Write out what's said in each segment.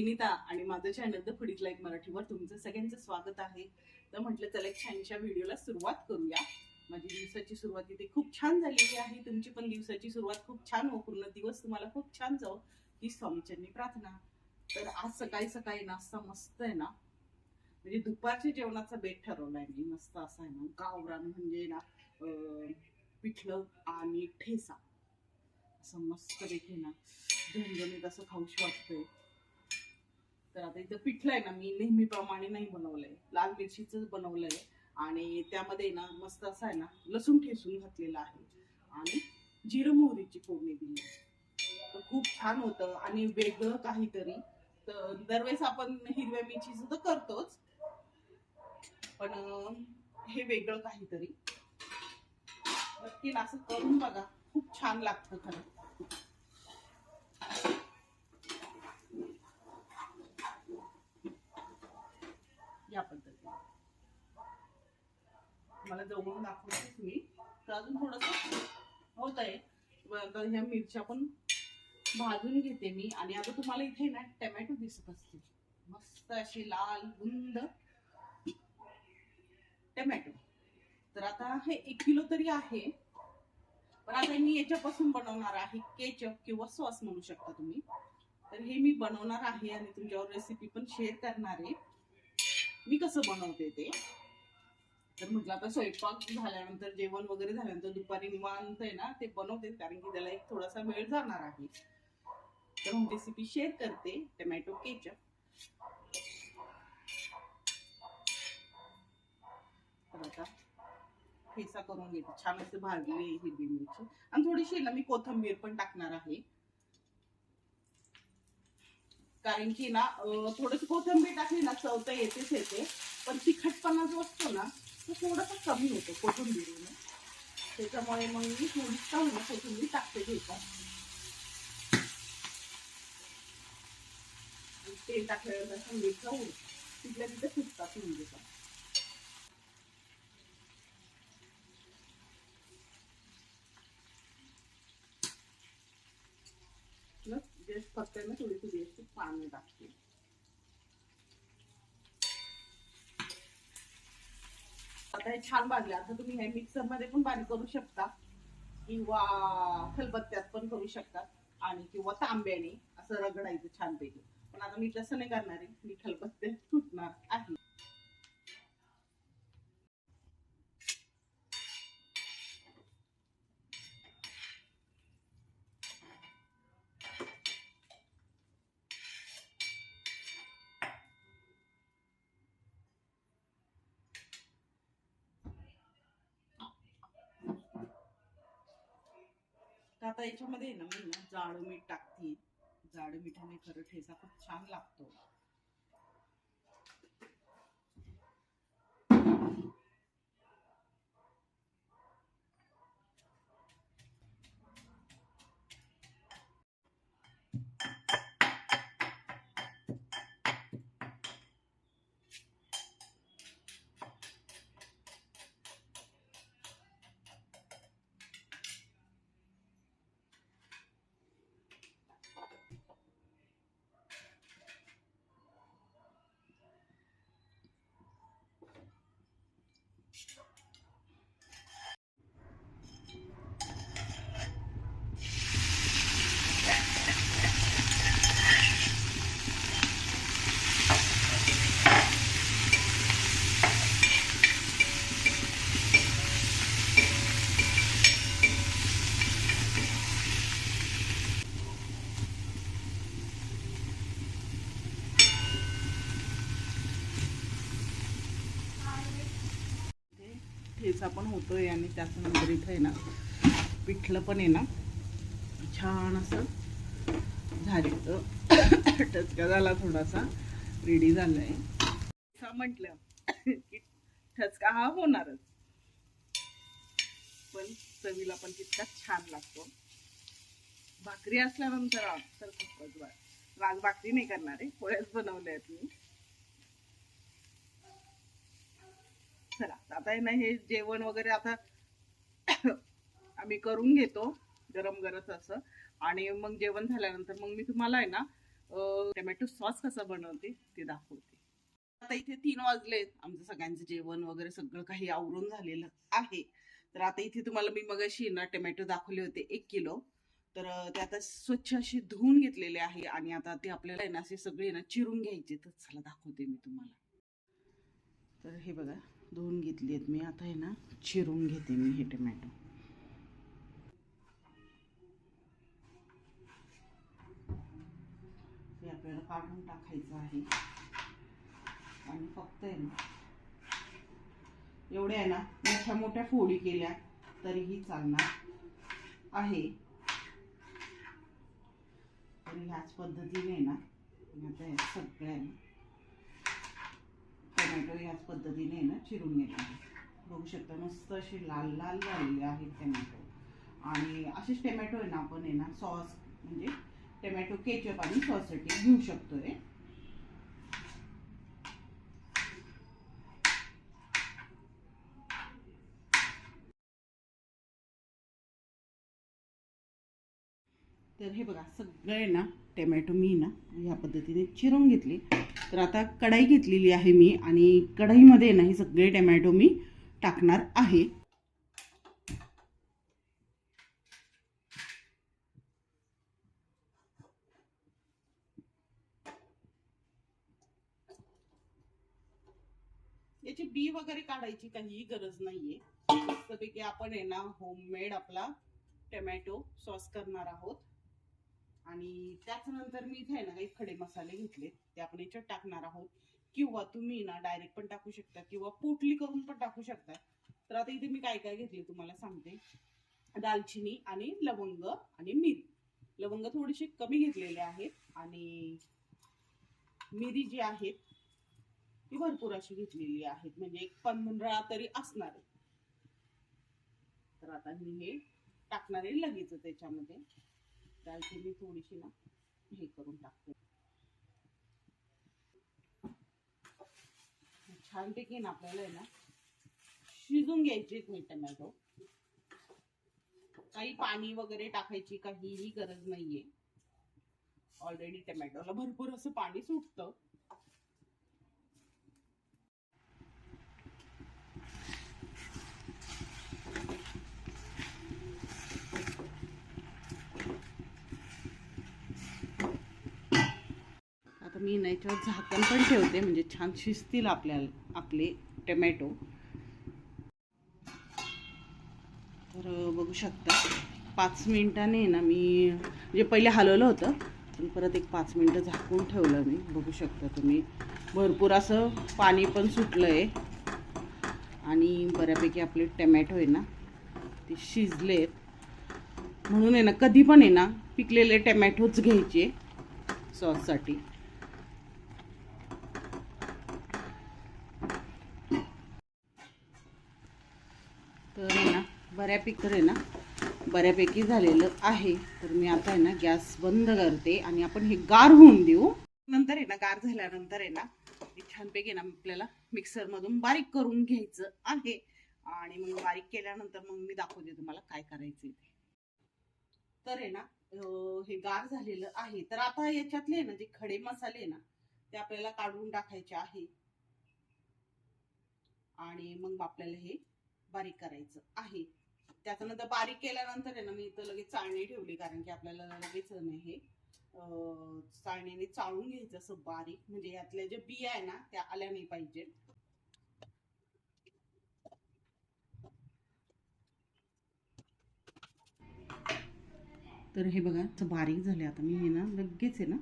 विनिता आणि माझं channel the फुडीत like मराठीवर तुमचं सगळ्यांचं स्वागत आहे. तर म्हटलं चला एक छानशा व्हिडिओला सुरुवात करूया. माझी दिवसाची सुरुवात इथे खूप छान झालेली आहे. तुमची पण दिवसाची सुरुवात खूप छान हो. पूर्ण दिवस तुम्हाला खूप छान जाऊ ही स्वामीचरणी प्रार्थना. तर आज सकाळी सकाळी नाश्ता मस्त आहे ना? म्हणजे दुपारच्या जेवणाचा बेट ठरवलाय मी. मस्त असा आहे ना गावरान म्हणजे ना पिठलं आणि ठेसा. असं मस्त देखील ना झणझणीत असं खाऊशी वाटतंय. तर आता इथं पिठलं आहे ना मी नेहमीप्रमाणे नाही बनवलंय. लाल मिरचीच बनवलंय. आणि त्यामध्ये ना मस्त असं आहे ना लसूण ठेसून घातलेलं आहे. आणि जिरं मोहरीची फोडणी दिली. तर खूप छान होतं आणि वेगळं काहीतरी. तर दरवेळेस आपण हिरव्या मिरचीचं तर करतोच. पण हे वेगळं काहीतरी. नक्की ना असं करून बघा. खूप छान लागतं खरं या पद्धतीने तुम्हाला जवळून दाखवतेच मी. तर अजून थोडस होत आहे. ह्या मिरच्या पण भाजून घेते मी. आणि आता तुम्हाला इथे ना टमॅटो दिसत असतील. मस्त अशी लाल गुंद टमॅटो. तर आता हे एक किलो तरी आहे. पण आता मी याच्यापासून बनवणार आहे केचप किंवा सॉस म्हणू शकता तुम्ही. तर हे मी बनवणार आहे आणि तुमच्यावर रेसिपी पण शेअर करणार आहे. मी कसं बनवते ते? तर म्हटलं आता स्वयंपाक झाल्यानंतर जेवण वगैरे झाल्यानंतर दुपारी निवांत आहे ना ते बनवते कारण की त्याला एक थोडासा वेळ जाणार आहे. तर मग रेसिपी शेअर करते टमॅटो केचप तर आता ठेसा करून घेते. छान असे भाजले हिरवी मिरची. आणि थोडीशी ना मी कोथंबीर पण टाकणार आहे. कारण की ना थोडस कोथंबीर टाकली ना चवता येतेच येते. पण तिखटपणा जो असतो ना तो थोडासा कमी होतो कोथिंबीरीने. त्याच्यामुळे मग मी थोडी का होईना कोथिंबीर टाकते घेतात तेल टाकल्यानंतर असं मीठ तिथल्या तिथे फुटतात म्हणजे फक्त ना थोडी थोडी पाणी टाकते. आता हे छान भाजले आता तुम्ही हे मिक्सरमध्ये पण बारीक करू शकता. किंवा खलबत्त्यात पण करू शकता. आणि किंवा तांब्याने असं रगडायचं छानपैकी. पण आता मी तसं नाही करणार आहे. मी खलबत्त्यात सुटणार आहे. आता याच्यामध्ये ना मी ना जाड मीठ टाकते. जाड मिठाने खरं ठेचा खूप छान लागतो. ठेचा पण होतोय आणि त्याच्यानंतर इथं आहे ना पिठलं पण आहे ना छान असं झालं ठसका झाला थोडासा. रेडी झालाय. ठेचा म्हटलं की ठचका हा होणारच. पण चवीला पण तितका छान लागतो. भाकरी असल्यानंतर तर खूपच बरं आज भाकरी नाही करणार आहे. पोळ्याच बनवल्या आहेत मी. चला. आता आहे ना हे जेवण वगैरे आता आम्ही करून घेतो गरम गरम असं. आणि मग जेवण झाल्यानंतर मग मी तुम्हाला आहे ना टोमॅटो सॉस कसा बनवते ते दाखवते. आता इथे तीन वाजले आमचं सगळ्यांचं जेवण वगैरे सगळं काही आवरून झालेलं आहे. तर आता इथे तुम्हाला मी मगाशी ना टोमॅटो दाखवले होते एक किलो. तर ते आता स्वच्छ असे धुवून घेतलेले आहे आणि आता ते आपल्याला आहे ना असे सगळे ना चिरून घ्यायचे तर चला दाखवते मी तुम्हाला. तर हे बघा. धुवून घेतली आहेत मी. आता आहे ना चिरून घेते मी हे टोमॅटो ते आपल्याला काढून टाकायचं आहे. आणि फक्त आहे ना एवढ्या आहे ना मोठ्या मोठ्या फोडी केल्या तरीही चालणार आहे. तरी ह्याच पद्धतीने ना आता सगळ्या आहे ना टोमॅटो ह्याच पद्धतीने ना चिरून घेत आहे बघू शकता मस्त असे लाल लाल झालेले आहेत टोमॅटो. आणि असेच टोमॅटो आहे ना आपण आहे ना सॉस म्हणजे टोमॅटो केचप आणि सॉससाठी घेऊ शकतोय. तर हे बघा सगळे ना टोमॅटो मी ना ह्या पद्धतीने चिरून घेतली. तर आता कढाई घेतलेली आहे मी आणि कढाईमध्ये ना हे सगळे टोमॅटो मी टाकणार आहे. याची बी वगैरे काढायची काहीही गरज नाहीये. मस्तपैकी आपण आहे ना होममेड आपला टोमॅटो सॉस करणार आहोत. आणि त्याचनंतर मी इथे ना काही खडे मसाले घेतले. ते आपण याच्यात टाकणार आहोत. किंवा तुम्ही ना डायरेक्ट पण टाकू शकता किंवा पोटली करून पण टाकू शकता. तर आता इथे मी काय काय घेतले तुम्हाला सांगते. दालचिनी आणि लवंग आणि मिरी. लवंग थोडीशी कमी घेतलेले आहेत. आणि मिरी जी आहेत ती भरपूर अशी घेतलेली आहेत. म्हणजे एक पंधरा तरी असणार आहे. तर आता मी हे टाकणार आहे लगेच त्याच्यामध्ये. दालचिनी थोडीशी ना हे करून टाकते. छानपैकी ना आपल्याला आहे ना शिजून घ्यायची मी टमॅटो काही पाणी वगैरे टाकायची काहीही गरज नाहीये. ऑलरेडी टमॅटोला भरपूर असं पाणी सुटतं. मी ना याच्यावर झाकण पण ठेवते म्हणजे छान शिजतील आपल्याला आपले टमॅटो तर बघू शकता पाच मिनिटाने ना मी म्हणजे पहिले हलवलं होतं पण परत एक पाच मिनटं झाकून ठेवलं मी. बघू शकता तुम्ही भरपूर असं पाणी पण सुटलं आहे आणि बऱ्यापैकी आपले टमॅटो आहे ना ते शिजलेत. म्हणून आहे ना कधी पण आहे ना पिकलेले टमॅटोच घ्यायचे सॉससाठी तर आहे ना बऱ्यापैकी तर आहे ना बऱ्यापैकी झालेलं आहे. तर मी आता आहे ना गॅस बंद करते आणि आपण हे गार होऊन देऊ. नंतर आहे ना गार झाल्यानंतर आहे ना हे छानपैकी ना आपल्याला मिक्सरमधून बारीक करून घ्यायचं आहे. आणि मग बारीक केल्यानंतर मग मी दाखवते तुम्हाला काय करायचं ते. तर आहे ना हे गार झालेलं आहे. तर आता याच्यातले ना जे खडे मसाले ना ते आपल्याला काढून टाकायचे आहे. आणि मग आपल्याला हे बारीक करायचं आहे. त्याच्यानंतर बारीक केल्यानंतर आहे ना मी इथं लगेच चाळणी ठेवली कारण की आपल्याला लगेच नाही. हे चाळणीने चाळून घ्यायचं असं बारीक म्हणजे यातल्या ज्या बिया आहे ना त्या आल्या नाही पाहिजे. तर हे बघा बारीक झाले आता मी हे ना लगेच आहे ना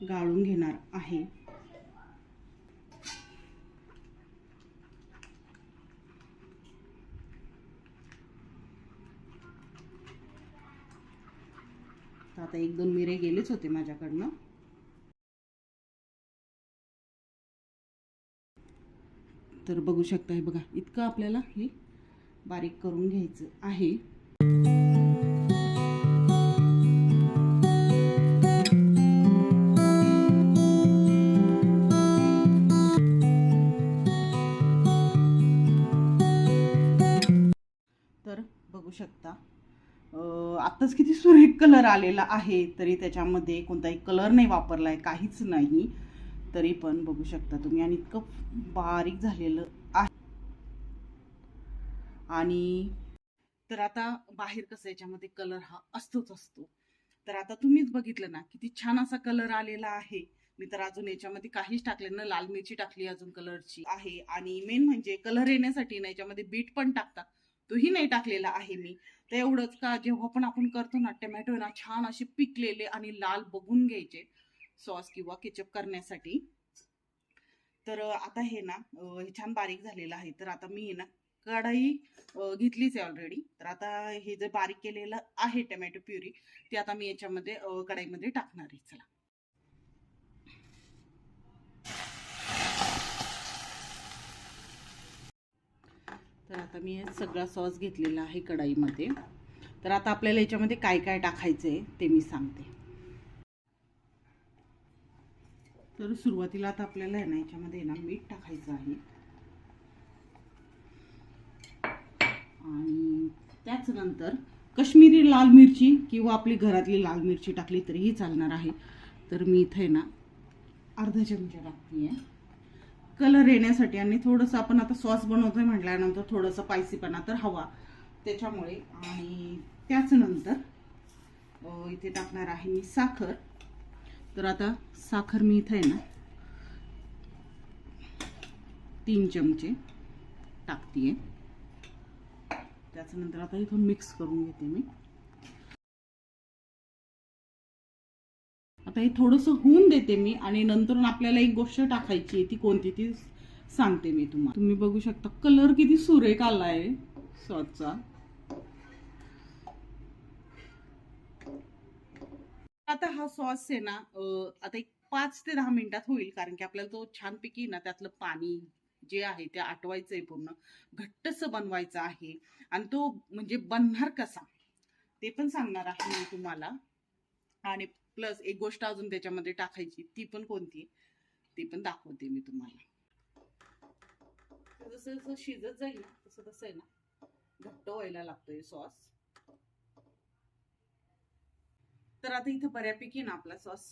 गाळून घेणार आहे तर आता एक दोन मिरे गेलेच होते माझ्याकडनं. तर बघू शकता हे बघा इतकं आपल्याला हे बारीक करून घ्यायचं आहे. कलर आलेला आहे तरी त्याच्यामध्ये कोणताही कलर नाही वापरला आहे काहीच नाही. तरी पण बघू शकता तुम्ही. आणि इतकं बारीक झालेलं आहे. आणि तर आता बाहेर कसं याच्यामध्ये कलर हा असतोच असतो. तर आता तुम्हीच बघितलं ना किती छान असा कलर आलेला आहे. मी तर अजून याच्यामध्ये काहीच टाकले ना लाल मिरची टाकली अजून कलरची आहे. आणि मेन म्हणजे कलर येण्यासाठी ना याच्यामध्ये बीट पण टाकतात. तोही नाही टाकलेला आहे मी. तर एवढंच का जेव्हा पण आपण करतो ना टमॅटो ना छान असे पिकलेले आणि लाल बघून घ्यायचे सॉस किंवा केचप करण्यासाठी. तर आता हे ना हे छान बारीक झालेलं आहे. तर आता मी हे ना कढाई घेतलीच आहे ऑलरेडी तर आता हे जे बारीक केलेलं आहे टमॅटो प्युरी ते आता मी याच्यामध्ये कढाईमध्ये टाकणार आहे. चला. तर आता मी सगळा सॉस घेतलेला आहे कढाईमध्ये. तर आता आपल्याला याच्यामध्ये काय काय टाकायचं आहे ते मी सांगते. तर सुरुवातीला आता आपल्याला आहे ना याच्यामध्ये ना मीठ टाकायचं आहे. आणि त्याच नंतर कश्मीरी लाल मिरची किंवा आपली घरातली लाल मिरची टाकली तरीही चालणार आहे. तर मी इथे ना अर्धा चमचा टाकते. आहे कलर येण्यासाठी आणि थोडंसं आपण आता सॉस बनवतोय म्हटल्यानंतर थोडंसं पायसीपणा तर हवा. त्याच्यामुळे आणि त्याच नंतर इथे टाकणार आहे मी साखर. तर आता साखर मी इथं आहे ना तीन चमचे टाकतीये. त्याच्यानंतर आता इथून मिक्स करून घेते मी. आता हे थोडंसं होऊन देते मी आणि नंतर आपल्याला एक गोष्ट टाकायची आहे ती कोणती ती सांगते मी तुम्हाला तुम्ही बघू शकता कलर किती सुरेख आलाय सॉसचा आता हा सॉस आहे ना आता एक पाच ते दहा मिनिटात होईल कारण की आपल्याला तो छानपैकी ना त्यातलं पाणी जे आहे ते आटवायचं आहे पूर्ण. घट्टस बनवायचं आहे आणि तो म्हणजे बनणार कसा? ते पण सांगणार आहे मी तुम्हाला. आणि प्लस एक गोष्ट अजून त्याच्यामध्ये टाकायची ती पण कोणती? ती पण दाखवते मी तुम्हाला. जसं जसं शिजत जाईल तसं तसं आहे ना. घट्ट व्हायला लागतोय सॉस तर आता इथं बऱ्यापैकी ना आपला सॉस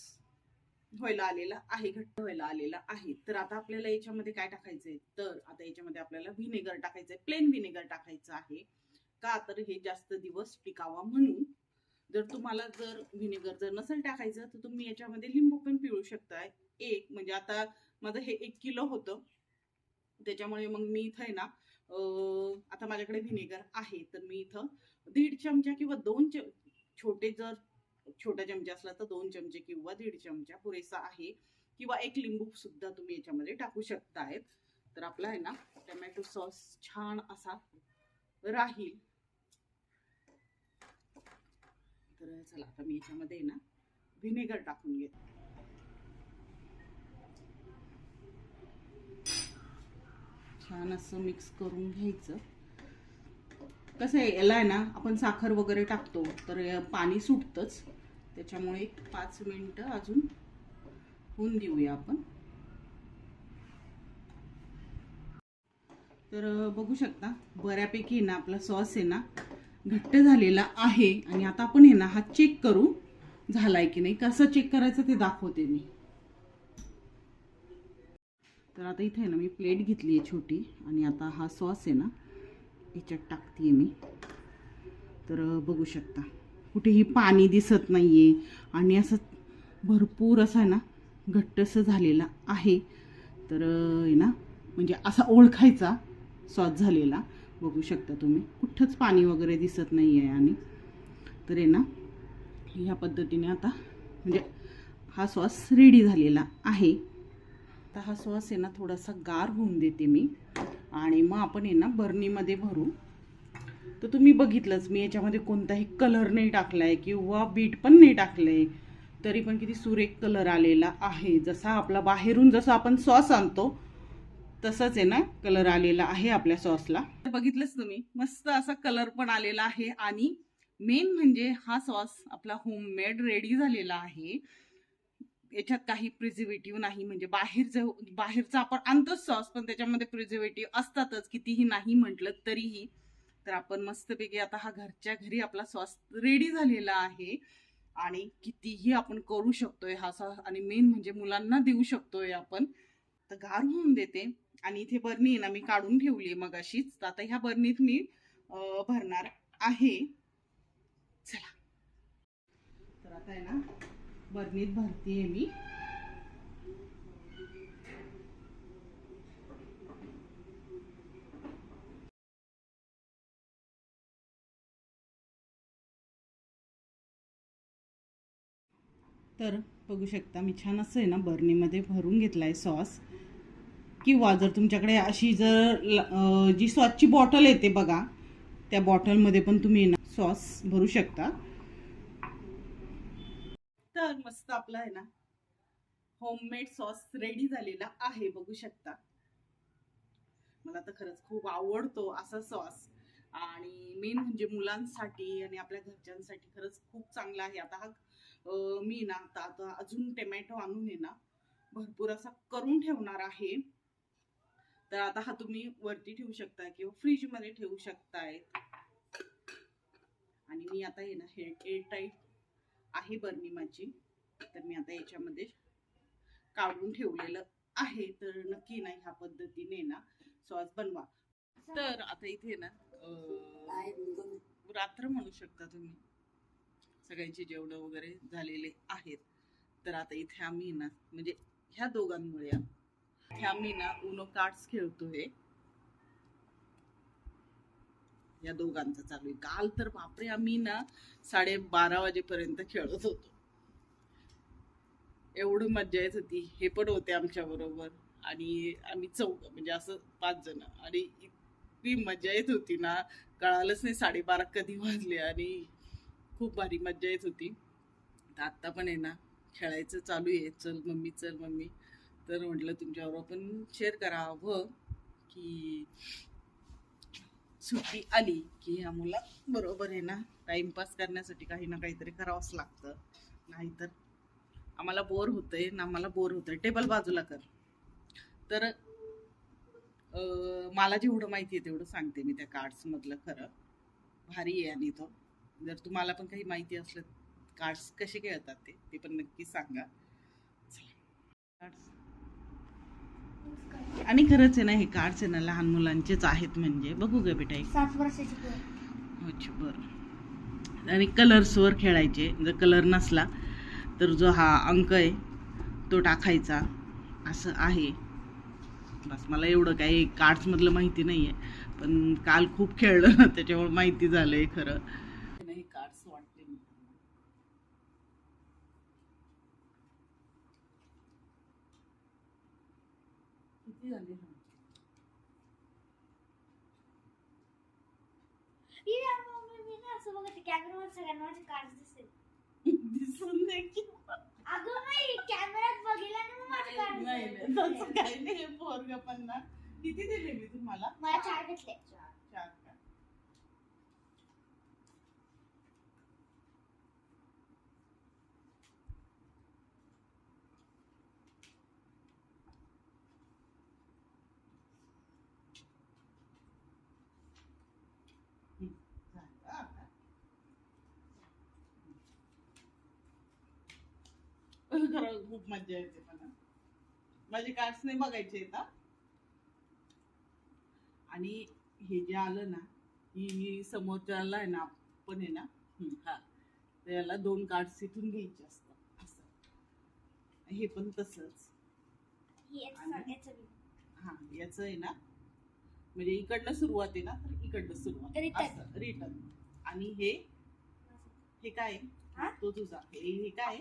व्हायला आलेला आहे घट्ट व्हायला आलेला आहे. तर आता आपल्याला याच्यामध्ये काय टाकायचंय? तर आता याच्यामध्ये आपल्याला व्हिनेगर टाकायचंय प्लेन व्हिनेगर टाकायचं आहे. का तर हे जास्त दिवस टिकावा म्हणून जर तुम्हाला जर व्हिनेगर जर नसेल टाकायचं तर तुम्ही याच्यामध्ये लिंबू पण पिळू शकताय. एक म्हणजे आता माझं हे एक किलो होतं. त्याच्यामुळे मग मी इथं आहे ना आता माझ्याकडे व्हिनेगर आहे तर मी इथं दीड चमचा किंवा दोन च छोटे जर छोटा चमचा असला तर दोन चमचे किंवा दीड चमचा पुरेसा आहे. किंवा एक लिंबू सुद्धा तुम्ही याच्यामध्ये टाकू शकतायत. तर आपला आहे ना टमॅटो सॉस छान असा राहील. तर चला आता मी याच्यामध्ये ना व्हिनेगर टाकून घेते. छान असं मिक्स करून घ्यायचं. कसं आहे याला आहे ना आपण साखर वगैरे टाकतो तर पाणी सुटतंच. त्याच्यामुळे एक पाच मिनटं अजून होऊन देऊया आपण. तर बघू शकता बऱ्यापैकी ना आपला सॉस आहे ना घट्ट झालेला आहे आणि आता आपण आहे ना हा चेक करू झालाय की नाही? कसं चेक करायचं ते दाखवते मी. तर आता इथे आहे ना मी प्लेट घेतली आहे छोटी आणि आता हा सॉस आहे ना याच्यात टाकते मी. तर बघू शकता. कुठेही पाणी दिसत नाही आहे आणि असं भरपूर असं आहे ना घट्टसं झालेला आहे. तर आहे ना म्हणजे असा ओळखायचा सॉस झालेला. बघू शकता तुम्ही. कुठंच पाणी वगैरे दिसत नाही आहे आणि. तर आहे ना ह्या पद्धतीने आता म्हणजे हा सॉस रेडी झालेला आहे. आता हा सॉस आहे ना थोडासा गार होऊन देते मी. आणि मग आपण आहे ना बर्नीमध्ये भरू. तर तुम्ही बघितलंच मी याच्यामध्ये कोणताही कलर नाही टाकला आहे किंवा बीट पण नाही टाकलं आहे तरी पण किती सुरेख कलर आलेला आहे. जसा आपला बाहेरून जसं आपण सॉस आणतो तसंच आहे ना कलर आलेला आहे आपल्या सॉसला बघितलंच तुम्ही मस्त असा कलर पण आलेला आहे. आणि मेन म्हणजे हा सॉस आपला होममेड रेडी झालेला आहे. याच्यात काही प्रिझर्वेटिव्ह नाही म्हणजे बाहेरचं बाहेरचा आपण आणतोच सॉस पण त्याच्यामध्ये प्रिझर्वेटिव्ह असतातच कितीही नाही म्हटलं तरीही. तर आपण मस्तपैकी आता हा घरच्या घरी आपला सॉस रेडी झालेला आहे. आणि कितीही आपण करू शकतोय हा सॉस आणि मेन म्हणजे मुलांना देऊ शकतोय आपण. तर गार होऊन देते. आणि इथे बरणी आहे ना मी काढून ठेवली मग अशीच तर आता ह्या बरणीत मी भरणार आहे. चला. तर आता आहे ना बरणीत भरतीये मी. तर बघू शकता मी छान असं आहे ना बर्नीमध्ये भरून घेतला आहे सॉस. किंवा जर तुमच्याकडे अशी जर जी सॉसची बॉटल येते बघा त्या बॉटलमध्ये पण तुम्ही ना सॉस भरू शकता. तर मस्त आपला आहे ना होममेड सॉस रेडी झालेला आहे बघू शकता. मला तर खरंच खूप आवडतो असा सॉस. आणि मेन म्हणजे मुलांसाठी आणि आपल्या घरच्यांसाठी खरंच खूप चांगला आहे. आता हा मी ना आता आता अजून टोमॅटो आणून आहे ना भरपूर असा करून ठेवणार आहे. तर आता हा तुम्ही वरती ठेवू शकता किंवा फ्रीजमध्ये ठेवू शकताय. आणि मी आता आहे ना हे एअर टाईट आहे बर्नी माझी. तर मी आता याच्यामध्ये काढून ठेवलेलं आहे. तर नक्की ना ह्या पद्धतीने ना सॉस बनवा. तर आता इथे ना रात्र म्हणू शकता तुम्ही. सगळ्यांची जेवणं वगैरे झालेले आहेत. तर आता इथे आम्ही ना म्हणजे ह्या दोघांमुळे आम्ही ना उनो कार्ड्स खेळतोय. या दोघांचा चालू आहे. काल तर बापरे आम्ही ना साडे बारा वाजेपर्यंत खेळत होतो. एवढं मज्जा येत होती. हे पण होते आमच्या बरोबर. आणि आम्ही चौघ म्हणजे असं पाच जण. आणि इतकी मजा येत होती ना. कळालंच नाही साडेबारा कधी वाजले. आणि खूप भारी मज्जा येत होती. तर आत्ता पण आहे ना खेळायचं चालू आहे. चल मम्मी चल मम्मी. तर म्हटलं तुमच्याबरोबर पण शेअर करावं की सुट्टी आली की ह्या मुला बरोबर आहे ना टाइमपास करण्यासाठी काही ना काहीतरी करावंच लागतं. नाहीतर आम्हाला बोर होतंय ना आम्हाला बोर होतंय. टेबल बाजूला कर. तर मला जेवढं माहिती आहे तेवढं सांगते मी त्या कार्ड्समधलं खरं. भारी आहे आणि तो. जर तुम्हाला पण काही माहिती असलं कार्ड्स कसे खेळतात ते ते पण नक्की सांगा. कार्ड्स आणि खरंच आहे ना हे कार्ड्स आहे ना लहान मुलांचेच आहेत म्हणजे. बघू ग बेटा एक. सात वर्षाची पोर. अच्छा बरं. आणि कलर्सवर खेळायचे. जर कलर नसला तर जो हा अंक आहे तो टाकायचा. असं आहे. बस मला एवढं काही कार्ड्समधलं माहिती नाही आहे पण काल खूप खेळलं त्याच्यामुळे माहिती झालं आहे खरं हे कार्ड्स वाटते मी किती झाले मी ना असं बघत कॅमेरावर सगळ्यांना माझे कार्ड दिसते दिसून की. अगं नाही कॅमेऱ्यात बघितलं ना मग माझे कार्ड नाही नाही तसं काही नाही पोरग पण ना. किती दिले मी तुम्हाला? मला चार घेतले चार का हम्म, झालं आता. खरं खूप मजा येते मला. माझे कार्ड्स नाही बघायचे हा. आणि हे जे आलं ना ही समोरच्याला आहे ना आपण आहे ना हा. तर याला दोन कार्ड्स इथून घ्यायचे असतात असं. हे पण तसंच. हा याचं आहे ना. म्हणजे इकडनं सुरुवात आहे ना तर इकडनं सुरुवात. असं रिटर्न आणि हे हे काय हा? तो तुझा. हे हे काय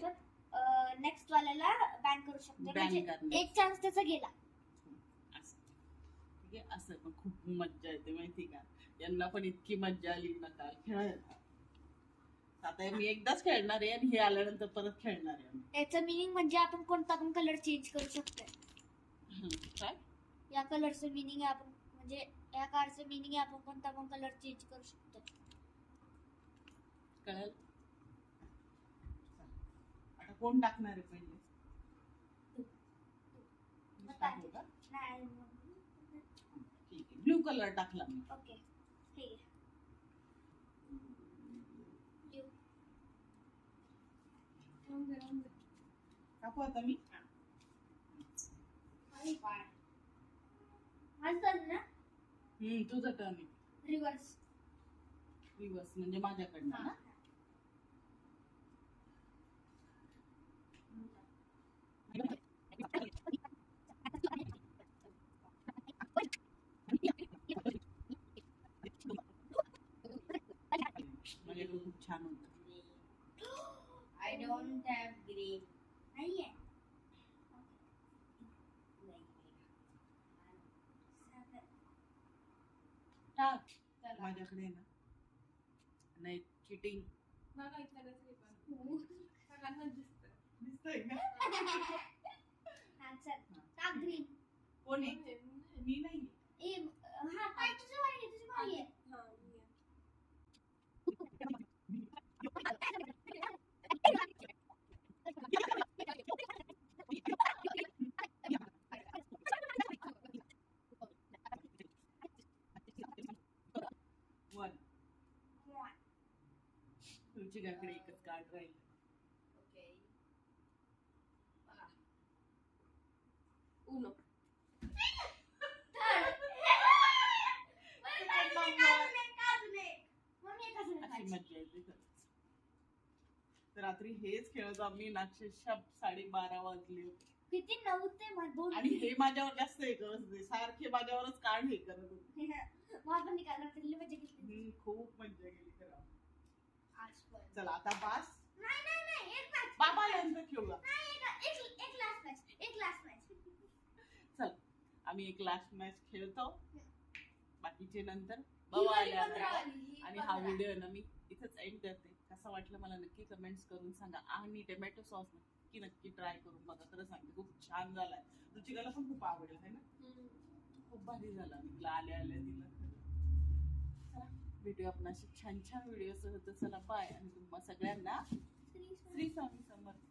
नेक्स्ट वाल्याला बॅन करू शकतो. Ban म्हणजे. एक चान्स त्याचा गेला. असं. ठीक आहे? असं पण खूप मज्जा येते माहिती का? यांना पण इतकी मज्जा आली ना काल खेळायला आता मी एकदाच खेळणार आहे आणि हे आल्यानंतर परत खेळणार आहे आम्ही. याचं मिनिंग म्हणजे आपण कोणता पण कलर चेंज करू शकतो हम्म, काय? या कलरचं मिनिंग आपण म्हणजे या कार्डचं मिनिंग आपण कोणता पण कलर चेंज करू शकतो कळलं? कोण टाकणार आहे पहिले? ठीक आहे. कलर टाकला मी. टाकू आता मी? तुझं टर्न आहे. रिवर्स रिवर्स म्हणजे माझ्याकडनं ना? Have green. टाक चला. माझ्याकडे ना नाही चिटिंग दिसतंय का हा. कोण मी नाही ए, हा, तुझं वाली आहे, तुझी वाली आहे. वन तुमची गाकडे एकच कार्ड राहील Uno. Third. Second mummy, number. अजून एक, अजून एक. मम्मी, एक अजून एक अशी पाहिजे. मज्जा येते खरंच. तर रात्री हेच खेळत आम्ही. नाक्षरशा साडेबारा वाजले. होते किती नऊ ते दोन आणि हे माझ्यावर जास्त हे करत होते. सारखे माझ्यावरच कार्ड हे करत होते. मग आपण निकाल रात्री मजा घेतली हम्म, खूप मज्जा गेली खरं. आज पण. चला आता बास. नाही नाही नाही. एक मॅच बाबा यांचं खेळूया. नाही एक एक एक लास्ट मॅच एक लास्ट मॅच चल आम्ही एक लास्ट मॅच खेळतो. बाकीचे नंतर. ही आणि हा. व्हिडिओ ना मी इथंच एंड करते. कसं वाटलं मला नक्की कमेंट्स करून सांगा. आणि टोमॅटो सॉस नक्की नक्की ट्राय करून बघा. खरं सांगते खूप छान झालाय. रुचिकाला पण खूप आवडेल है ना? खूप भारी झाला. मी तिला आल्या आल्या दिलं चला आपण अशी छान छान व्हिडिओ सह. तर चला बाय आणि तुम्हा सगळ्यांना श्री स्वामी समर्थ.